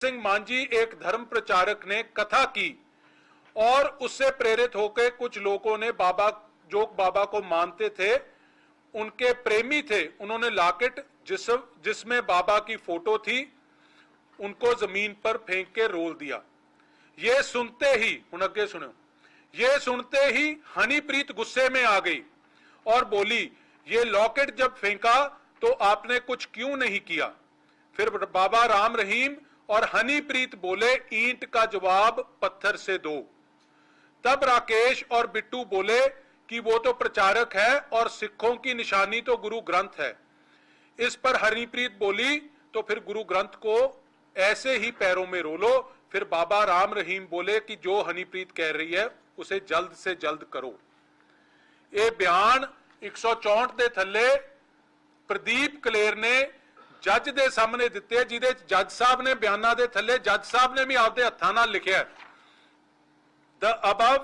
सिंह मांझी एक धर्म प्रचारक ने कथा की और उससे प्रेरित होकर कुछ लोगों ने बाबा जो बाबा को मानते थे, उनके प्रेमी थे, उन्होंने लॉकेट जिस, जिसमें बाबा की फ़ोटो थी, उनको ज़मीन पर फेंक के रोल दिया। ये सुनते ही हुन अगे सुनो, ये सुनते ही हनीप्रीत गुस्से में आ गई और बोली, ये लॉकेट जब फेंका तो आपने कुछ क्यों नहीं किया? फिर बाबा राम रहीम और हनीप्रीत बोले ईंट का जवाब पत्थर से दो तब राकेश और बिट्टू बोले कि वो तो प्रचारक है और सिखों की निशानी तो गुरु ग्रंथ है इस पर हरिप्रीत बोली तो फिर गुरु ग्रंथ को ऐसे ही पैरों में रोलो फिर बाबा राम रहीम बोले कि जो हनीप्रीत कह रही है उसे जल्द से जल्द करो ਇਹ ਬਿਆਨ 164 ਦੇ ਥੱਲੇ ਪ੍ਰਦੀਪ ਕਲੇਰ ਨੇ ਜੱਜ ਦੇ ਸਾਹਮਣੇ ਦਿੱਤੇ ਆ, ਜਿਹਦੇ ਚ ਜੱਜ ਸਾਹਿਬ ਨੇ ਬਿਆਨਾਂ ਦੇ ਥੱਲੇ ਜੱਜ ਸਾਹਿਬ ਨੇ ਵੀ ਆਪਦੇ ਹੱਥਾਂ ਨਾਲ ਲਿਖਿਆ The above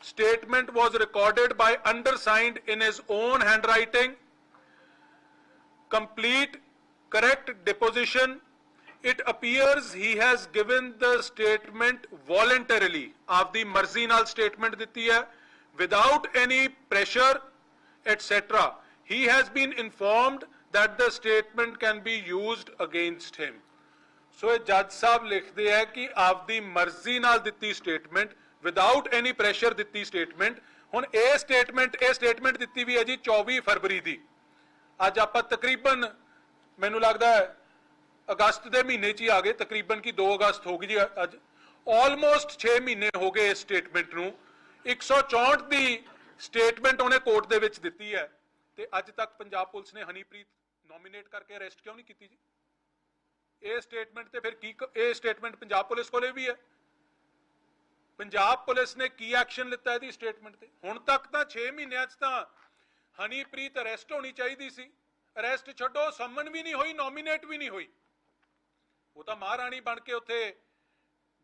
statement was recorded by undersigned in his own handwriting. Complete, correct deposition. It appears he has given the statement voluntarily. ਆਪਦੀ ਮਰਜ਼ੀ ਨਾਲ statement ਦਿੱਤੀ ਹੈ without any pressure, etc. He has been informed that the statement can be used against him. So ਇਹ ਜੱਜ ਸਾਹਿਬ ਲਿਖਦੇ ਆ ਕਿ ਆਪਦੀ ਮਰਜ਼ੀ ਨਾਲ ਦਿੱਤੀ ਸਟੇਟਮੈਂਟ ਵਿਦਆਊਟ ਐਨੀ ਪ੍ਰੈਸ਼ਰ ਦਿੱਤੀ ਸਟੇਟਮੈਂਟ ਹੁਣ ਇਹ ਸਟੇਟਮੈਂਟ ਇਹ ਸਟੇਟਮੈਂਟ ਦਿੱਤੀ ਵੀ ਹੈ ਜੀ 24 ਫਰਵਰੀ ਦੀ। ਅੱਜ ਆਪਾਂ ਤਕਰੀਬਨ, ਮੈਨੂੰ ਲੱਗਦਾ ਹੈ, ਅਗਸਤ ਦੇ ਮਹੀਨੇ 'ਚ ਹੀ ਆ ਗਏ, ਤਕਰੀਬਨ ਕਿ 2 ਅਗਸਤ ਹੋ ਗਈ ਜੀ ਅੱਜ। ਆਲਮੋਸਟ 6 ਮਹੀਨੇ ਹੋ ਗਏ ਇਸ ਸਟੇਟਮੈਂਟ ਨੂੰ। 164 ਦੀ ਸਟੇਟਮੈਂਟ ਉਹਨੇ ਕੋਰਟ ਦੇ ਵਿੱਚ ਦਿੱਤੀ ਹੈ। ਤੇ ਅੱਜ ਤੱਕ ਪੰਜਾਬ ਪੁਲਿਸ ਨੇ ਹਨੀਪ੍ਰੀਤ ਨੋਮੀਨੇਟ ਕਰਕੇ ਅਰੈਸਟ ਕਿਉਂ ਨਹੀਂ ਕੀਤੀ ਜੀ? ਇਹ ਸਟੇਟਮੈਂਟ ਤੇ ਫਿਰ ਕੀ ਇਹ ਸਟੇਟਮੈਂਟ ਪੰਜਾਬ ਪੁਲਿਸ ਕੋਲੇ ਵੀ ਹੈ। ਪੰਜਾਬ ਪੁਲਿਸ ਨੇ ਕੀ ਐਕਸ਼ਨ ਲਿੱਤਾ ਇਹਦੀ ਸਟੇਟਮੈਂਟ ਤੇ? ਹੁਣ ਤੱਕ ਤਾਂ 6 ਮਹੀਨਿਆਂ 'ਚ ਤਾਂ ਹਨੀਪ੍ਰੀਤ ਅਰੈਸਟ ਹੋਣੀ ਚਾਹੀਦੀ ਸੀ। ਅਰੈਸਟ ਛੱਡੋ, ਸੰਮਨ ਵੀ ਨਹੀਂ ਹੋਈ ਨੋਮੀਨੇਟ ਵੀ ਨਹੀਂ ਹੋਈ। ਉਹ ਤਾਂ ਮਹਾਰਾਣੀ ਬਣ ਕੇ ਉੱਥੇ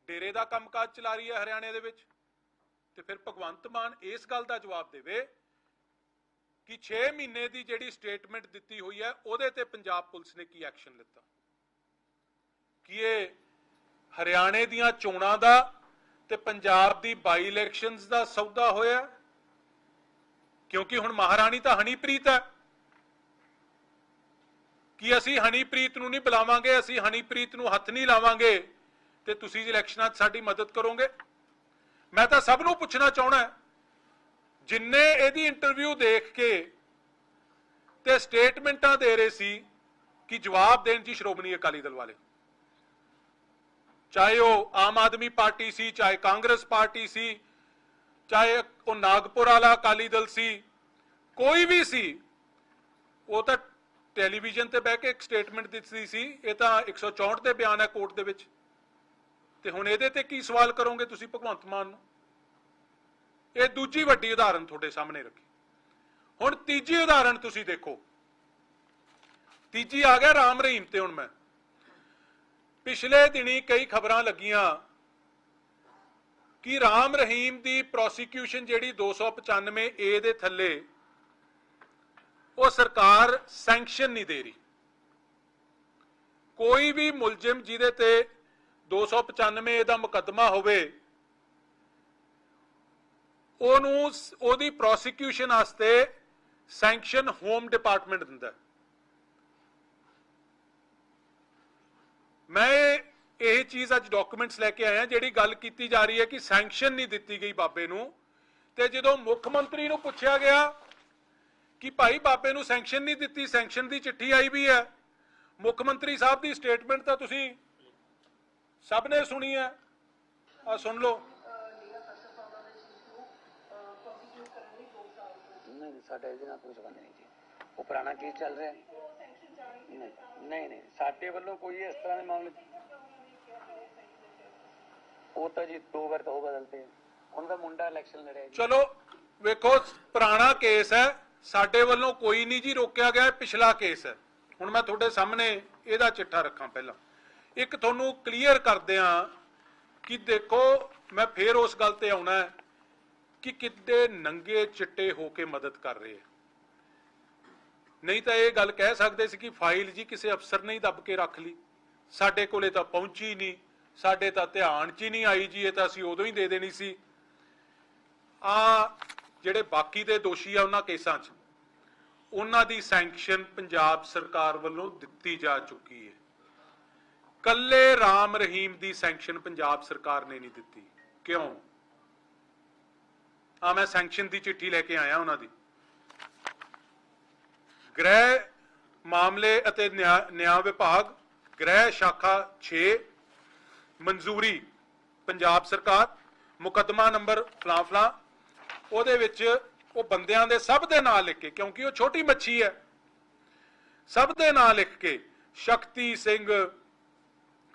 ਡੇਰੇ ਦਾ ਕੰਮਕਾਜ ਚਲਾ ਰਹੀ ਹੈ ਹਰਿਆਣੇ ਦੇ ਵਿੱਚ। ਤੇ ਫਿਰ ਭਗਵੰਤ ਮਾਨ ਇਸ ਗੱਲ ਦਾ ਜਵਾਬ ਦੇਵੇ ਕਿ 6 ਮਹੀਨੇ ਦੀ ਜਿਹੜੀ ਸਟੇਟਮੈਂਟ ਦਿੱਤੀ ਹੋਈ ਹੈ, ਉਹਦੇ ਤੇ ਪੰਜਾਬ ਪੁਲਿਸ ਨੇ ਕੀ ਐਕਸ਼ਨ ਲਿੱਤਾ? ਕਿ ਇਹ ਹਰਿਆਣੇ ਦੀਆਂ ਚੋਣਾਂ ਦਾ ਤੇ ਪੰਜਾਬ ਦੀ ਬਾਈ ਇਲੈਕਸ਼ਨਸ ਦਾ ਸੌਦਾ ਹੋਇਆ? ਕਿਉਂਕਿ ਹੁਣ ਮਹਾਰਾਣੀ ਤਾਂ ਹਨੀਪ੍ਰੀਤ ਹੈ। ਕਿ ਅਸੀਂ ਹਨੀਪ੍ਰੀਤ ਨੂੰ ਨਹੀਂ ਬੁਲਾਵਾਂਗੇ, ਅਸੀਂ ਹਨੀਪ੍ਰੀਤ ਨੂੰ ਹੱਥ ਨਹੀਂ ਲਾਵਾਂਗੇ ਤੇ ਤੁਸੀਂ ਇਲੈਕਸ਼ਨਾਂ 'ਚ ਸਾਡੀ ਮਦਦ ਕਰੋਗੇ? ਮੈਂ ਤਾਂ ਸਭ ਨੂੰ ਪੁੱਛਣਾ ਚਾਹਣਾ ਜਿੰਨੇ ਇਹਦੀ ਇੰਟਰਵਿਊ ਦੇਖ ਕੇ ਤੇ ਸਟੇਟਮੈਂਟਾਂ ਦੇ ਰਹੇ ਸੀ ਕਿ ਜਵਾਬ ਦੇਣ ਜੀ ਸ਼੍ਰੋਮਣੀ ਅਕਾਲੀ ਦਲ ਵਾਲੇ। ਚਾਹੇ ਉਹ ਆਮ ਆਦਮੀ ਪਾਰਟੀ ਸੀ, ਚਾਹੇ ਕਾਂਗਰਸ ਪਾਰਟੀ ਸੀ, ਚਾਹੇ ਉਹ ਨਾਗਪੁਰ ਵਾਲਾ ਅਕਾਲੀ ਦਲ ਸੀ, ਕੋਈ ਵੀ ਸੀ, ਉਹ ਤਾਂ ਟੈਲੀਵਿਜ਼ਨ ਤੇ ਬਹਿ ਕੇ ਇੱਕ ਸਟੇਟਮੈਂਟ ਦਿੱਤੀ ਸੀ, ਇਹ ਤਾਂ 164 ਦੇ ਬਿਆਨ ਹੈ ਕੋਰਟ ਦੇ ਵਿੱਚ। ਤੇ ਹੁਣ ਇਹਦੇ ਤੇ ਕੀ ਸਵਾਲ ਕਰੋਗੇ ਤੁਸੀਂ ਭਗਵੰਤ ਮਾਨ ਨੂੰ? ਇਹ ਦੂਜੀ ਵੱਡੀ ਉਦਾਹਰਨ ਤੁਹਾਡੇ ਸਾਹਮਣੇ ਰੱਖੀ। ਹੁਣ ਤੀਜੀ ਉਦਾਹਰਨ ਤੁਸੀਂ ਦੇਖੋ। ਤੀਜੀ ਆ ਗਿਆ ਰਾਮ ਰਹੀਮ ਤੇ ਹੁਣ ਮੈਂ। ਪਿਛਲੇ ਦਿਨੀ ਕਈ ਖਬਰਾਂ ਲੱਗੀਆਂ ਕਿ ਰਾਮ ਰਹੀਮ ਦੀ ਪ੍ਰੋਸੀਕਿਊਸ਼ਨ ਜਿਹੜੀ 295 ਏ ਦੇ ਥੱਲੇ, ਉਹ ਸਰਕਾਰ ਸੈਂਕਸ਼ਨ ਨਹੀਂ ਦੇ ਰਹੀ। ਕੋਈ ਵੀ ਮੁਲਜ਼ਮ ਜਿਹਦੇ ਤੇ 295 ਏ ਦਾ ਮੁਕੱਦਮਾ ਹੋਵੇ ਉਹਨੂੰ ਉਹਦੀ ਪ੍ਰੋਸੀਕਿਊਸ਼ਨ ਵਾਸਤੇ ਸੈਂਕਸ਼ਨ ਹੋਮ ਡਿਪਾਰਟਮੈਂਟ ਦਿੰਦਾ ਮੈਂ ਇਹ- ਇਹ ਚੀਜ਼ ਅੱਜ ਡਾਕੂਮੈਂਟਸ ਲੈ ਕੇ ਆਇਆ, ਜਿਹੜੀ ਗੱਲ ਕੀਤੀ ਜਾ ਰਹੀ ਹੈ ਕਿ ਸੈਂਕਸ਼ਨ ਨਹੀਂ ਦਿੱਤੀ ਗਈ ਬਾਬੇ ਨੂੰ। ਤੇ ਜਦੋਂ ਮੁੱਖ ਮੰਤਰੀ ਨੂੰ ਪੁੱਛਿਆ ਗਿਆ ਕਿ ਭਾਈ ਬਾਬੇ ਨੂੰ ਸੈਂਕਸ਼ਨ ਨਹੀਂ ਦਿੱਤੀ ਸੈਂਕਸ਼ਨ ਦੀ ਚਿੱਠੀ ਆਈ ਵੀ ਹੈ। ਮੁੱਖ ਮੰਤਰੀ ਸਾਹਿਬ ਦੀ ਸਟੇਟਮੈਂਟ ਤਾਂ ਤੁਸੀਂ ਸਭ ਨੇ ਸੁਣੀ ਹੈ। ਆ ਸੁਣ ਲਓ ਨਹੀਂ ਸਾਡਾ ਇਹਦੇ ਨਾਲ ਕੋਈ ਸੰਬੰਧ ਨਹੀਂ ਜੀ। ਉਹ ਪੁਰਾਣਾ ਕੇਸ ਚੱਲ ਰਿਹਾ ਨਹੀਂ ਨਹੀਂ ਨਹੀਂ, ਸਾਡੇ ਵੱਲੋਂ ਕੋਈ ਇਸ ਤਰ੍ਹਾਂ ਦੇ ਮਾਮਲੇ ਉਹ ਤਾਂ ਜੀ ਦੋ ਵਾਰ ਤਾਂ ਉਹ ਬਦਲਤੇ ਹੈ। ਉਹਨਾਂ ਦਾ ਮੁੰਡਾ ਇਲੈਕਸ਼ਨ ਲੜਿਆ ਚਲੋ, ਵੇਖੋ, ਪੁਰਾਣਾ ਕੇਸ ਹੈ। ਸਾਡੇ ਵੱਲੋਂ ਕੋਈ ਨਹੀਂ ਜੀ ਰੋਕਿਆ ਗਿਆ ਪਿਛਲਾ ਕੇਸ ਹੈ। ਹੁਣ ਮੈਂ ਤੁਹਾਡੇ ਸਾਹਮਣੇ ਇਹਦਾ ਚਿੱਠਾ ਰੱਖਾਂ ਪਹਿਲਾਂ। ਇੱਕ ਤੁਹਾਨੂੰ ਕਲੀਅਰ ਕਰਦੇ ਆ ਕਿ ਦੇਖੋ, ਮੈਂ ਫੇਰ ਉਸ ਗੱਲ ਤੇ ਆਉਣਾ ਹੈ। ਕਿ ਕਿੱਡੇ ਨੰਗੇ ਚਿੱਟੇ ਹੋ ਕੇ ਮਦਦ ਕਰ ਰਹੇ ਹੈ ਨਹੀਂ ਤਾਂ ਇਹ ਗੱਲ ਕਹਿ ਸਕਦੇ ਸੀ ਕਿ ਫਾਈਲ ਜੀ ਕਿਸੇ ਅਫਸਰ ਨੇ ਹੀ ਦੱਬ ਕੇ ਰੱਖ ਲਈ। ਸਾਡੇ ਕੋਲੇ ਤਾਂ ਪਹੁੰਚੀ ਨਹੀਂ, ਸਾਡੇ ਤਾਂ ਧਿਆਨ 'ਚ ਹੀ ਨਹੀਂ ਆਈ ਜੀ, ਇਹ ਤਾਂ ਅਸੀਂ ਉਦੋਂ ਹੀ ਦੇ ਦੇਣੀ ਸੀ। ਆ ਜਿਹੜੇ ਬਾਕੀ ਦੇ ਦੋਸ਼ੀ ਆ ਉਹਨਾਂ ਕੇਸਾਂ 'ਚ, ਉਹਨਾਂ ਦੀ ਸੈਂਕਸ਼ਨ ਪੰਜਾਬ ਸਰਕਾਰ ਵੱਲੋਂ ਦਿੱਤੀ ਜਾ ਚੁੱਕੀ ਹੈ। ਕੱਲੇ ਰਾਮ ਰਹੀਮ ਦੀ ਸੈਂਕਸ਼ਨ ਪੰਜਾਬ ਸਰਕਾਰ ਨੇ ਨਹੀਂ ਦਿੱਤੀ। ਕਿਉਂ? ਆ ਮੈਂ ਸੈਂਕਸ਼ਨ ਦੀ ਚਿੱਠੀ ਲੈ ਕੇ ਆਇਆ ਉਹਨਾਂ ਦੀ। ਗ੍ਰਹਿ ਮਾਮਲੇ ਅਤੇ ਨਿਆਂ ਵਿਭਾਗ, ਗ੍ਰਹਿ ਸ਼ਾਖਾ 6 ਮਨਜ਼ੂਰੀ, ਪੰਜਾਬ ਸਰਕਾਰ, ਮੁਕੱਦਮਾ ਨੰਬਰ ਫਲਾਂ ਫਲਾਂ ਉਹਦੇ ਵਿੱਚ ਉਹ ਬੰਦਿਆਂ ਦੇ ਸਭ ਦੇ ਨਾਂ ਲਿਖ ਕੇ, ਕਿਉਂਕਿ ਉਹ ਛੋਟੀ ਮੱਛੀ ਹੈ, ਸਭ ਦੇ ਨਾਂ ਲਿਖ ਕੇ, ਸ਼ਕਤੀ ਸਿੰਘ,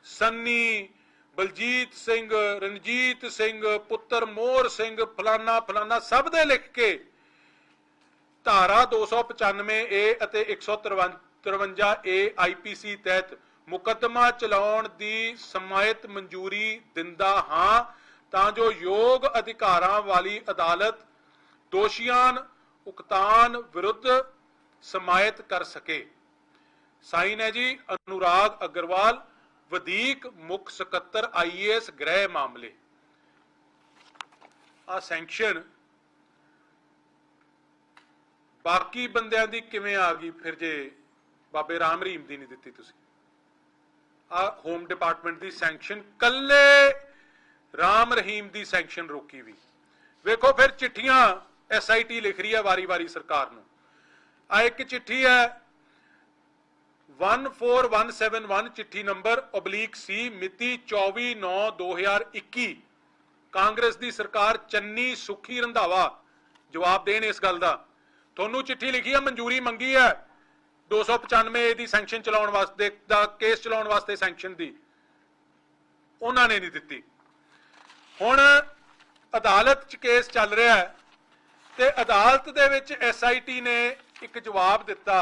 ਸੰਨੀ ਬਲਜੀਤ ਸਿੰਘ, ਰਣਜੀਤ ਸਿੰਘ, ਪੁੱਤਰ ਮੋਹਰ ਸਿੰਘ, ਫਲਾਨਾ ਫਲਾਨਾ, ਸਭ ਦੇ ਲਿਖ ਕੇ ਧਾਰਾ 295 ਏ ਅਤੇ 153 ਏ ਆਈਪੀਸੀ ਤਹਿਤ ਮੁਕੱਦਮਾ ਚਲਾਉਣ ਦੀ ਸਮਾਇਤ ਮਨਜ਼ੂਰੀ ਦਿੰਦਾ ਹਾਂ, ਤਾਂ ਜੋ ਯੋਗ ਅਧਿਕਾਰਾਂ ਵਾਲੀ ਅਦਾਲਤ ਦੋਸ਼ੀਆਂ ਉਕਤਾਨ ਵਿਰੁੱਧ ਸਮਾਇਤ ਕਰ ਸਕੇ। ਸਾਈਨ ਹੈ ਜੀ, ਅਨੁਰਾਗ ਅਗਰਵਾਲ। ਵਧੀਕ ਮੁੱਖ ਸਕੱਤਰ ਆਈਏਐਸ ਗ੍ਰਹਿ ਮਾਮਲੇ। ਆ ਸੈਂਕਸ਼ਨ। ਬਾਕੀ ਬੰਦਿਆਂ ਦੀ ਕਿਵੇਂ ਆ ਗਈ? ਫਿਰ ਜੇ ਬਾਬੇ ਰਾਮ ਰਹੀਮ ਦੀ ਨਹੀਂ ਦਿੱਤੀ ਤੁਸੀਂ। ਆ ਹੋਮ ਡਿਪਾਰਟਮੈਂਟ ਦੀ ਸੈਂਕਸ਼ਨ, ਕੱਲੇ ਰਾਮ ਰਹੀਮ ਦੀ ਸੈਂਕਸ਼ਨ ਰੋਕੀ ਵੀ। ਵੇਖੋ ਫਿਰ ਚਿੱਠੀਆਂ ਐਸਆਈਟੀ ਲਿਖ ਰਹੀ ਹੈ ਵਾਰੀ-ਵਾਰੀ ਸਰਕਾਰ ਨੂੰ। ਆ ਇੱਕ ਚਿੱਠੀ ਹੈ 14171 ਚਿੱਠੀ ਨੰਬਰ ਓਬਲੀਕ ਸੀ ਮਿਤੀ 24/9/2021 ਕਾਂਗਰਸ ਦੀ ਸਰਕਾਰ ਚੰਨੀ ਸੁਖੀ ਰੰਧਾਵਾ। ਜਵਾਬ ਦੇਣ ਇਸ ਗੱਲ ਦਾ। ਤੁਹਾਨੂੰ ਚਿੱਠੀ ਲਿਖੀ ਹੈ ਮਨਜ਼ੂਰੀ ਮੰਗੀ ਹੈ। 295 ਏ ਦੀ ਸੈਂਕਸ਼ਨ ਚਲਾਉਣ ਵਾਸਤੇ, ਦਾ ਕੇਸ ਚਲਾਉਣ ਵਾਸਤੇ ਸੈਂਕਸ਼ਨ ਦੀ। ਉਹਨਾਂ ਨੇ ਨਹੀਂ ਦਿੱਤੀ। ਹੁਣ ਅਦਾਲਤ 'ਚ ਕੇਸ ਚੱਲ ਰਿਹਾ ਹੈ ਤੇ ਅਦਾਲਤ ਦੇ ਵਿੱਚ ਐਸਆਈਟੀ ਨੇ ਇੱਕ ਜਵਾਬ ਦਿੱਤਾ।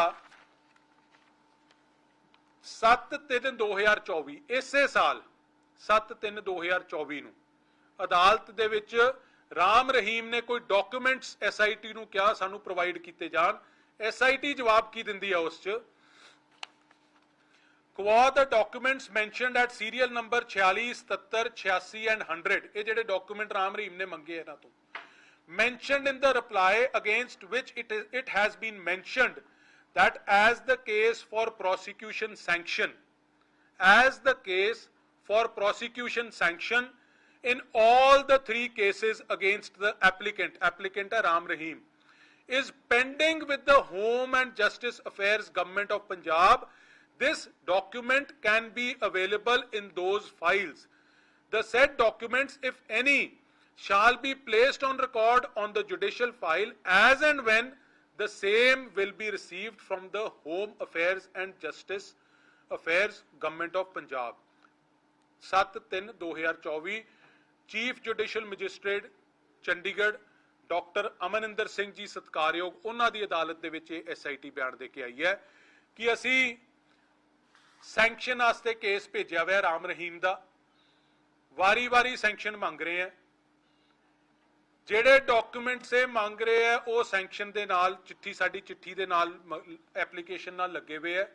7/3/2024 ਇਸੇ ਸਾਲ 7/3/2024 ਨੂੰ ਅਦਾਲਤ ਦੇ ਵਿੱਚ ਰਾਮ ਰਹੀਮ ਨੇ ਕੋਈ ਡਾਕੂਮੈਂਟਸ ਐਸਆਈਟੀ ਨੂੰ ਕਿਹਾ ਸਾਨੂੰ ਪ੍ਰੋਵਾਈਡ ਕੀਤੇ ਜਾਣ ਐਸਆਈਟੀ ਜਵਾਬ ਕੀ ਦਿੰਦੀ ਹੈ ਉਸ 'ਚ qua the documents mentioned at serial number 46 77 86 and 100 ਇਹ ਜਿਹੜੇ ਡਾਕੂਮੈਂਟ ਰਾਮ ਰਹੀਮ ਨੇ ਮੰਗੇ ਇਹਨਾਂ ਤੋਂ mentioned in the reply against which it is it has been mentioned that as the case for prosecution sanction as the case for prosecution sanction in all the three cases against the applicant applicant Ram Rahim is pending with the Home and Justice Affairs Government of Punjab. This document can be available in those files. The said documents if any shall be placed on record on the judicial file as and when the same will be received from the home affairs and justice affairs government of punjab. 7/3/2024 chief judicial magistrate Chandigarh doctor Amaninder Singh ji ਸਤਕਾਰਯੋਗ ਉਹਨਾਂ ਦੀ ਅਦਾਲਤ ਦੇ ਵਿੱਚ ਇਹ SIT ਬਿਆਨ ਦੇ ਕੇ ਆਈ ਹੈ ਕਿ ਅਸੀਂ ਸੈਂਕਸ਼ਨ ਵਾਸਤੇ ਕੇਸ ਭੇਜਿਆ ਹੋਇਆ ਰਾਮ ਰਹੀਮ ਦਾ। ਵਾਰੀ-ਵਾਰੀ ਸੈਂਕਸ਼ਨ ਮੰਗ ਰਹੇ ਆ ਜਿਹੜੇ ਡਾਕੂਮੈਂਟਸ ਇਹ ਮੰਗ ਰਹੇ ਆ, ਉਹ ਸੈਂਕਸ਼ਨ ਦੇ ਨਾਲ, ਚਿੱਠੀ, ਸਾਡੀ ਚਿੱਠੀ ਦੇ ਨਾਲ ਐਪਲੀਕੇਸ਼ਨ ਨਾਲ ਲੱਗੇ ਹੋਏ ਆ।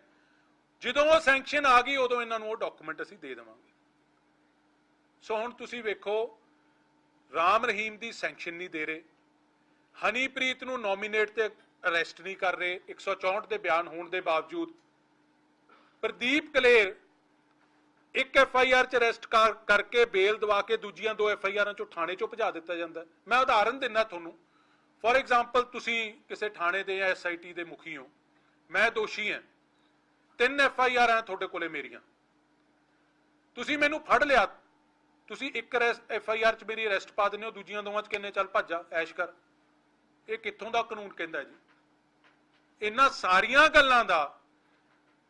ਜਦੋਂ ਉਹ ਸੈਂਕਸ਼ਨ ਆ ਗਈ, ਉਦੋਂ ਇਹਨਾਂ ਨੂੰ ਉਹ ਡਾਕੂਮੈਂਟ ਅਸੀਂ ਦੇ ਦੇਵਾਂਗੇ। ਸੋ ਹੁਣ ਤੁਸੀਂ ਵੇਖੋ, ਰਾਮ ਰਹੀਮ ਦੀ ਸੈਂਕਸ਼ਨ ਨਹੀਂ ਦੇ ਰਹੇ। ਹਨੀਪ੍ਰੀਤ ਨੂੰ ਨੋਮੀਨੇਟ ਤੇ ਅਰੈਸਟ ਨਹੀਂ ਕਰ ਰਹੇ। 164 ਦੇ ਬਿਆਨ ਹੋਣ ਦੇ ਬਾਵਜੂਦ ਪ੍ਰਦੀਪ ਕਲੇਰ ਇੱਕ ਐਫ ਆਈ ਆਰ ਚ ਅਰੈਸਟ ਕਰਕੇ ਬੇਲ ਦਵਾ ਕੇ ਦੂਜੀਆਂ ਦੋ ਐਫ ਆਈ ਆਰਾਂ ਚੋਂ ਥਾਣੇ ਚੋਂ ਭਜਾ ਦਿੱਤਾ ਜਾਂਦਾ ਮੈਂ ਉਦਾਹਰਨ ਦਿੰਦਾ ਤੁਹਾਨੂੰ। ਫੋਰ ਐਗਜ਼ਾਮਪਲ ਤੁਸੀਂ ਕਿਸੇ ਥਾਣੇ ਦੇ ਜਾਂ ਐਸ ਆਈ ਟੀ ਦੇ ਮੁਖੀ ਹੋ। ਮੈਂ ਦੋਸ਼ੀ ਹਾਂ। ਤਿੰਨ ਐਫ ਆਈ ਆਰ ਆ ਤੁਹਾਡੇ ਕੋਲੇ ਮੇਰੀਆਂ। ਤੁਸੀਂ ਮੈਨੂੰ ਫੜ ਲਿਆ। ਤੁਸੀਂ ਇੱਕ ਐਫ ਆਈ ਆਰ ਚ ਮੇਰੀ ਅਰੈਸਟ ਪਾ ਦਿੰਦੇ ਹੋ। ਦੂਜੀਆਂ ਦੋਵਾਂ ਚ ਕਿੰਨੇ ਚੱਲ ਭੱਜਾ, ਐਸ਼ ਕਰ। ਇਹ ਕਿੱਥੋਂ ਦਾ ਕਾਨੂੰਨ ਕਹਿੰਦਾ ਜੀ? ਇਹਨਾਂ ਸਾਰੀਆਂ ਗੱਲਾਂ ਦਾ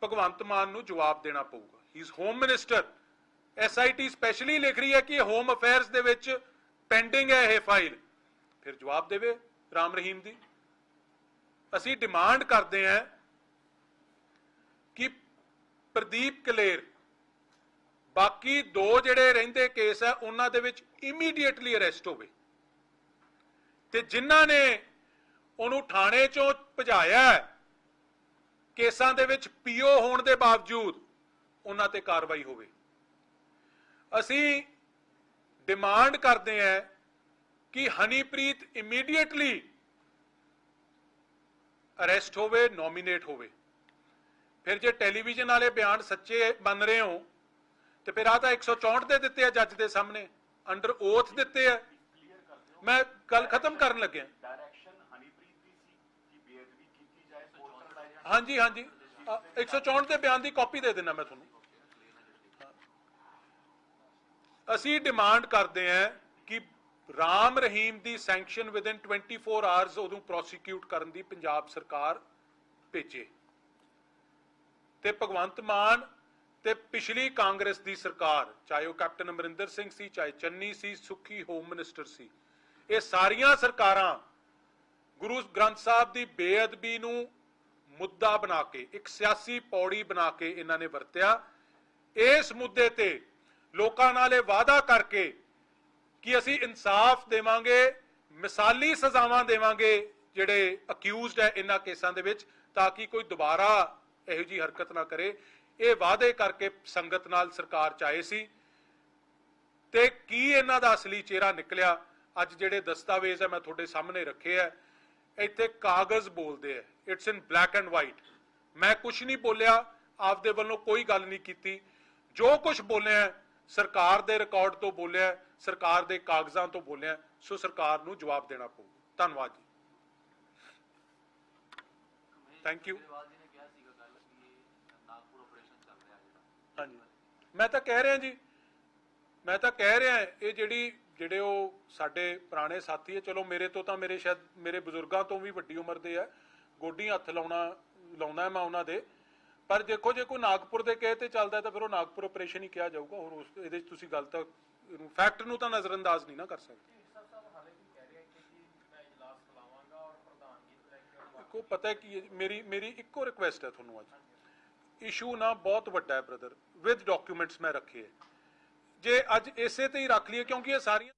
ਭਗਵੰਤ ਮਾਨ ਨੂੰ ਜਵਾਬ ਦੇਣਾ ਪਊਗਾ। He is home minister SIT specially ਲਿਖ ਰਹੀ ਹੈ ਕਿ ਹੋਮ ਅਫੇਅਰਸ ਦੇ ਵਿੱਚ ਪੈਂਡਿੰਗ ਹੈ ਇਹ ਫਾਈਲ ਫਿਰ ਜਵਾਬ ਦੇਵੇ ਰਾਮ ਰਹੀਮ ਦੀ। ਅਸੀਂ ਡਿਮਾਂਡ ਕਰਦੇ ਹਾਂ ਕਿ ਪ੍ਰਦੀਪ ਕਲੇਰ, ਬਾਕੀ ਦੋ ਜਿਹੜੇ ਰਹਿੰਦੇ ਕੇਸ ਹੈ ਉਹਨਾਂ ਦੇ ਵਿੱਚ ਇਮੀਡੀਏਟਲੀ ਅਰੈਸਟ ਹੋਵੇ। ਤੇ ਜਿਨ੍ਹਾਂ ਨੇ ਉਹਨੂੰ ਥਾਣੇ ਚੋਂ ਭਜਾਇਆ ਕੇਸਾਂ ਦੇ ਵਿੱਚ ਪੀਓ ਹੋਣ ਦੇ ਬਾਵਜੂਦ ਉਹਨਾਂ ਤੇ ਕਾਰਵਾਈ ਹੋਵੇ। ਅਸੀਂ ਡਿਮਾਂਡ ਕਰਦੇ ਹਾਂ ਕਿ ਹਨੀਪ੍ਰੀਤ ਇਮੀਡੀਏਟਲੀ ਅਰੈਸਟ ਹੋਵੇ ਨੋਮੀਨੇਟ ਹੋਵੇ। ਫਿਰ ਜੇ ਟੈਲੀਵਿਜ਼ਨ ਵਾਲੇ ਬਿਆਨ ਸੱਚੇ ਮੰਨ ਰਹੇ ਹੋ ਤੇ ਫਿਰ ਆ ਤਾਂ 164 ਦੇ ਦਿੱਤੇ ਆ ਜੱਜ ਦੇ ਸਾਹਮਣੇ ਅੰਡਰ ਓਥ ਦਿੱਤੇ ਆ। ਮੈਂ ਗੱਲ ਖਤਮ ਕਰਨ ਲੱਗਿਆ। ਡਾਇਰੈਕਸ਼ਨ ਹਨੀਪ੍ਰੀਤ ਦੀ ਸੀ ਕਿ ਬੇਅਦਬੀ ਕੀਤੀ ਜਾਏ ਪੋਸਟਰ ਲਾਏ ਜਾਣ ਹਾਂਜੀ ਹਾਂਜੀ। 164 ਦੇ ਬਿਆਨ ਦੀ ਕਾਪੀ ਦੇ ਦੇਣਾ ਮੈਂ ਤੁਹਾਨੂੰ। ਅਸੀਂ ਡਿਮਾਂਡ ਕਰਦੇ ਹਾਂ ਕਿ ਰਾਮ ਰਹੀਮ ਦੀ ਸੈਂਕਸ਼ਨ ਵਿਦਿਨ 24 ਆਵਰਸ ਉਹਨੂੰ ਪ੍ਰੋਸੀਕਿਊਟ ਕਰਨ ਦੀ ਪੰਜਾਬ ਸਰਕਾਰ ਭੇਜੇ। ਤੇ ਭਗਵੰਤ ਮਾਨ ਤੇ ਪਿਛਲੀ ਕਾਂਗਰਸ ਦੀ ਸਰਕਾਰ, ਚਾਹੇ ਉਹ ਕੈਪਟਨ ਅਮਰਿੰਦਰ ਸਿੰਘ ਸੀ, ਚਾਹੇ ਚੰਨੀ ਸੀ, ਸੁਖੀ ਹੋਮ ਮਿਨਿਸਟਰ ਸੀ, ਇਹ ਸਾਰੀਆਂ ਸਰਕਾਰਾਂ ਗੁਰੂ ਗ੍ਰੰਥ ਸਾਹਿਬ ਦੀ ਬੇਅਦਬੀ ਨੂੰ ਮੁੱਦਾ ਬਣਾ ਕੇ, ਇੱਕ ਸਿਆਸੀ ਪੌੜੀ ਬਣਾ ਕੇ ਇਹਨਾਂ ਨੇ ਵਰਤਿਆ। ਇਸ ਮੁੱਦੇ ਤੇ ਲੋਕਾਂ ਨਾਲ ਇਹ ਵਾਅਦਾ ਕਰਕੇ ਕਿ ਅਸੀਂ ਇਨਸਾਫ ਦੇਵਾਂਗੇ, ਮਿਸਾਲੀ ਸਜ਼ਾਵਾਂ ਦੇਵਾਂਗੇ, ਜਿਹੜੇ ਅਕਿਊਜ਼ਡ ਹੈ ਇਹਨਾਂ ਕੇਸਾਂ ਦੇ ਵਿੱਚ, ਤਾਂ ਕਿ ਕੋਈ ਦੁਬਾਰਾ ਇਹੋ ਜੀ ਹਰਕਤ ਨਾ ਕਰੇ। ਇਹ ਵਾਅਦੇ ਕਰਕੇ ਸੰਗਤ ਨਾਲ ਸਰਕਾਰ ਚ ਆਏ ਸੀ। ਤੇ ਕੀ ਇਹਨਾਂ ਦਾ ਅਸਲੀ ਚਿਹਰਾ ਨਿਕਲਿਆ? ਅੱਜ ਜਿਹੜੇ ਦਸਤਾਵੇਜ਼ ਹੈ ਮੈਂ ਤੁਹਾਡੇ ਸਾਹਮਣੇ ਰੱਖੇ ਆ। ਇੱਥੇ ਕਾਗਜ਼ ਬੋਲਦੇ ਆ। It's in black and white ਮੈਂ ਕੁਝ ਨਹੀਂ ਬੋਲਿਆ ਆਪਦੇ ਵੱਲੋਂ ਕੋਈ ਗੱਲ ਨਹੀਂ ਕੀਤੀ। ਜੋ ਕੁਝ ਬੋਲਿਆ ਸਰਕਾਰ ਦੇ ਰਿਕਾਰਡ ਤੋਂ ਬੋਲਿਆ ਸਰਕਾਰ ਦੇ ਕਾਗਜ਼ਾਂ ਤੋਂ ਬੋਲਿਆ ਸੋ ਸਰਕਾਰ ਨੂੰ ਜਵਾਬ ਦੇਣਾ ਪਊ ਧੰਨਵਾਦ ਜੀ। ਥੈਂਕ ਯੂ ਹਾਂਜੀ। ਮੈਂ ਤਾਂ ਕਹਿ ਰਿਹਾ ਜੀ ਮੈਂ ਤਾਂ ਕਹਿ ਰਿਹਾ ਇਹ ਜਿਹੜੀ ਜਿਹੜੇ ਉਹ ਸਾਡੇ ਪੁਰਾਣੇ ਸਾਥੀ ਹੈ ਚਲੋ ਮੇਰੇ ਤੋਂ ਤਾਂ ਮੇਰੇ ਸ਼ਾਇਦ ਮੇਰੇ ਬਜ਼ੁਰਗਾਂ ਤੋਂ ਵੀ ਵੱਡੀ ਉਮਰ ਦੇ ਆ ਗੋਡੀ ਹੱਥ ਲਾਉਣਾ ਲਾਉਣਾ ਮੈਂ ਉਹਨਾਂ ਦੇ। ਪਰ ਦੇਖੋ ਜੇ ਕੋਈ ਨਾਗਪੁਰ ਦੇ ਕਹੇ ਤੇ ਚੱਲਦਾ ਤਾਂ ਫਿਰ ਉਹ ਨਾਗਪੁਰ ਆਪਰੇਸ਼ਨ ਹੀ ਕਿਹਾ ਜਾਊਗਾ ਹੋਰ ਉਸ ਇਹਦੇ 'ਚ ਤੁਸੀਂ ਗੱਲ ਤਾਂ ਫੈਕਟ ਨੂੰ ਤਾਂ ਨਜ਼ਰਅੰਦਾਜ਼ ਨਹੀਂ ਨਾ ਕਰ ਸਕਦੇ। ਦੇਖੋ ਪਤਾ ਕੀ ਮੇਰੀ ਮੇਰੀ ਇੱਕੋ ਰਿਕੁਐਸਟ ਹੈ ਤੁਹਾਨੂੰ ਅੱਜ। ਇਸ਼ੂ ਨਾ ਬਹੁਤ ਵੱਡਾ ਹੈ ਬ੍ਰਦਰ ਵਿਦ ਡਾਕੂਮੈਂਟਸ ਮੈਂ ਰੱਖੇ ਹੈ। ਜੇ ਅੱਜ ਇਸੇ ਤੇ ਹੀ ਰੱਖ ਲਈਏ ਕਿਉਂਕਿ ਇਹ ਸਾਰੀਆਂ